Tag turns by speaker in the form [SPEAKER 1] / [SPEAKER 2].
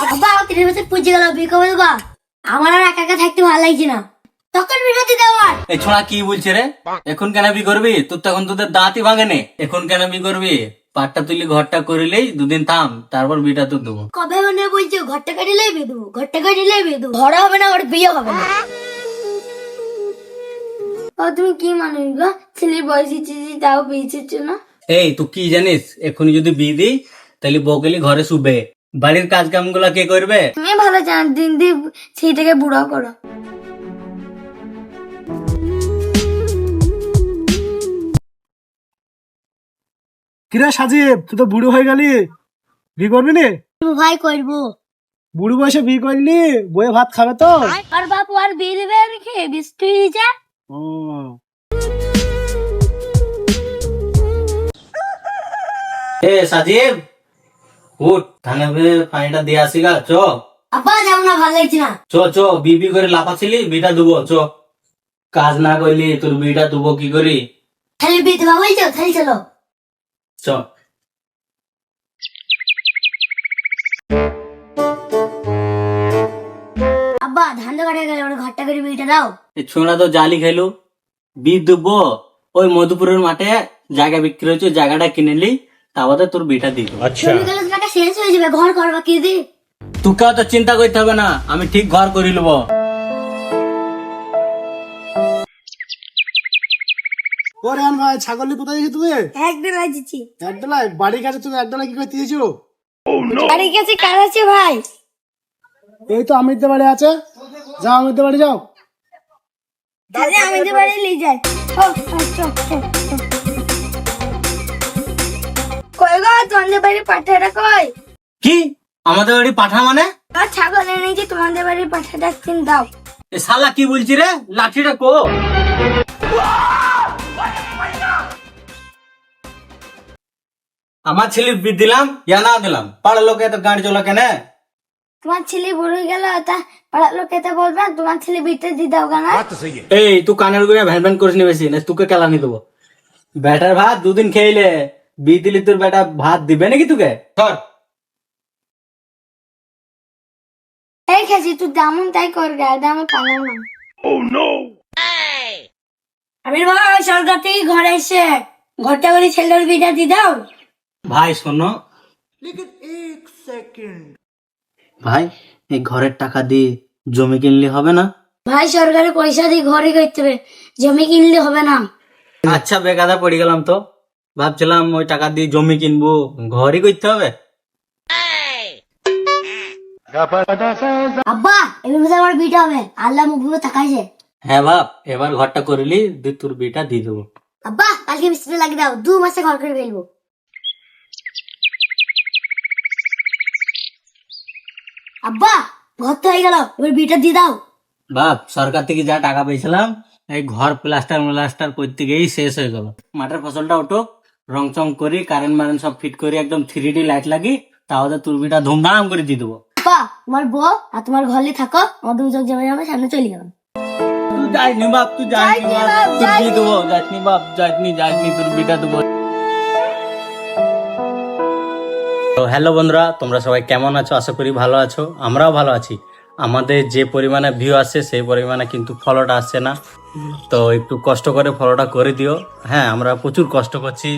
[SPEAKER 1] বাবা আমার তিন বছর পুজো গেল বিয়ে আমার আর একা একা থাকতে ভালো লাগছে না। তখন দেওয়ার
[SPEAKER 2] এই ছোড়া কি বলছে রে? এখন কেন বি করবি? তোর তখন তোদের দাঁতই ভাঙেনি এখন কেন বি করবি? পাটটা তুলি ঘরটা করিলেই দুদিন থাম তারপর বিটা তোর দেবো।
[SPEAKER 1] কবে মনে বলছো ঘরটা কাটিলেই বিয়ে দেবো ঘরটা কাটিলেই বিয়ে দেবো। ঘর হবে না ওর বিয়ে হবে না। ও তুমি কি মানুষ গো? ছেলের বয়স চিঠি তাও না?
[SPEAKER 2] এই তুই কি জানিস? এখনই যদি বিয়ে দিই তাহলে বকেলি ঘরে শুবে। বাড়ির কাজ কামগুলা কে করবে?
[SPEAKER 1] তুমি ভালো জান দিন দিন সেইটাকে বুড়ো করো।
[SPEAKER 3] কিরে সাজিব তুই তো বুড়ো হয়ে গেলি। বিয়ে করবি নি?
[SPEAKER 1] ভাই করব।
[SPEAKER 3] বুড়ো বয়সে বিয়ে করলি বয়ে ভাত খাবে তো?
[SPEAKER 1] আর বাপু আর বিয়ে দেবে রেখে বৃষ্টি যা।
[SPEAKER 3] ও।
[SPEAKER 2] এ সাজিব উঠ পানিটা দিয়ে আসি গা চ।
[SPEAKER 1] আব্বা যাব না ভালো লাগছে না।
[SPEAKER 2] চ চ বিবি করে লাফাছিলি বিটা দুবো চ। কাজ না করলি তোর বিটা দুবো কি করি?
[SPEAKER 1] খালি দেবা বলছো খালি চলো।
[SPEAKER 2] চ।
[SPEAKER 1] আব্বা ধান তো কাটা গেল ঘরটা করে বিয়েটা দাও।
[SPEAKER 2] ছোড়া তো জালি খেলো বীজ দুবো ওই মধুপুরের মাঠে জায়গা বিক্রি হচ্ছে ওই জায়গাটা কিনেলি তারপরে তোর বিটা
[SPEAKER 1] গেলে কাটা শেষ হয়ে যাবে ঘর করবা কি দি।
[SPEAKER 2] তোকেও তো চিন্তা করতে হবে না আমি ঠিক ঘর করে নেব।
[SPEAKER 3] ও রেহান ভাই ছাগল কোথায় গেছি তুই
[SPEAKER 1] একদিন আসছি
[SPEAKER 3] একডালায় বাড়ির কাছে তুমি একডালায় কি করে দিয়েছ?
[SPEAKER 1] বাড়ির কাছে কাজ আছে ভাই?
[SPEAKER 3] এই তো আমিরদের বাড়ি আছে। যাও আমিরদের বাড়ি যাও।
[SPEAKER 1] তাহলে বাড়ি নিয়ে যাই। ও। কই গো তোমাদের বাড়ি পাঠাটা কই?
[SPEAKER 2] কি? আমাদের বাড়ি পাঠা মানে?
[SPEAKER 1] আর ছাগল এনেছি তোমাদের বাড়ির পাঠাটা একদিন দাও।
[SPEAKER 2] এ শালা কি বলছি রে? লাঠিটা কো। আমার ছেলে বিদ দিলাম ইয়া না দিলাম। পাড়ার লোকে তো গাড়ি চলা কেন?
[SPEAKER 1] তোমার ছেলে বড় হয়ে গেল তা পাড়ার লোকে তো বলবে তোমার ছেলে বিটে দিয়ে দাও কেন
[SPEAKER 2] এই তুই কানের গুড়ে ভ্যান ভ্যান করিস নি বেশি না তোকে কেলানি দেবো। ব্যাটার ভাত দুদিন খেইলে। বি দিলি তোর বেটা ভাত দিবে নাকি তোকে? ধর।
[SPEAKER 1] এই খেয়েছি তুই যেমন তাই কর গায়ে দামে পালাম না। আমি বাবা সরকার থেকে ঘরে এসে ঘরটা করে ছেলের বিটা দিয়ে দাও।
[SPEAKER 2] ভাই শোনো। ভাই এই ঘরের টাকা দিয়ে জমি কিনলে হবে না?
[SPEAKER 1] ভাই সরকারি পয়সা দিয়ে ঘরে করতে হবে। জমি কিনলে হবে না।
[SPEAKER 2] আচ্ছা বেকাদা পড়ে গেলাম তো। ভাবছিলাম ওই টাকা দিয়ে জমি কিনবো। ঘরই করতে হবে।
[SPEAKER 1] আব্বা এবার আমার বিটা হবে। আল্লাহ মুখ ভুলে তাকাইছে।
[SPEAKER 2] হ্যাঁ বাপ এবার ঘরটা করিলি তোর বিটা দিয়ে দেবো।
[SPEAKER 1] আব্বা কালকে মিস্ত্রি লাগিয়ে দাও। দু মাসে ঘর করে ফেলব। আব্বা হয়ে গেল। এবার বিটা দিয়ে দাও।
[SPEAKER 2] বাপ সরকার থেকে যা টাকা পেয়েছিলাম এই ঘর প্লাস্টার প্লাস্টার করতে গিয়েই শেষ হয়ে গেল। মাঠের ফসলটা ওটো রং চং করি কারেন্ট মারেন্ট সব ফিট করি একদম থ্রি ডি লাইট লাগি তাহলে তুরবিটা ধুমধাম করে দিয়ে দেবো।
[SPEAKER 1] আব্বা তোমার বউ আর তোমার ঘরে থাকো চোখ জমে যাবে সামনে চলে গেলাম
[SPEAKER 2] তুই যাইনি বাপ তুই যাইনি বাপ তুই দিয়ে দেবো যাইনি বাপ যাইনি যাইনি দেবো। তো হ্যালো বন্ধুরা তোমরা সবাই কেমন আছো? আশা করি ভালো আছো আমরাও ভালো আছি। আমাদের যে পরিমাণে ভিউ আসছে সেই পরিমাণে কিন্তু ফলোটা আসছে না। তো একটু কষ্ট করে ফলোটা করে দিও। হ্যাঁ আমরা প্রচুর কষ্ট করছি।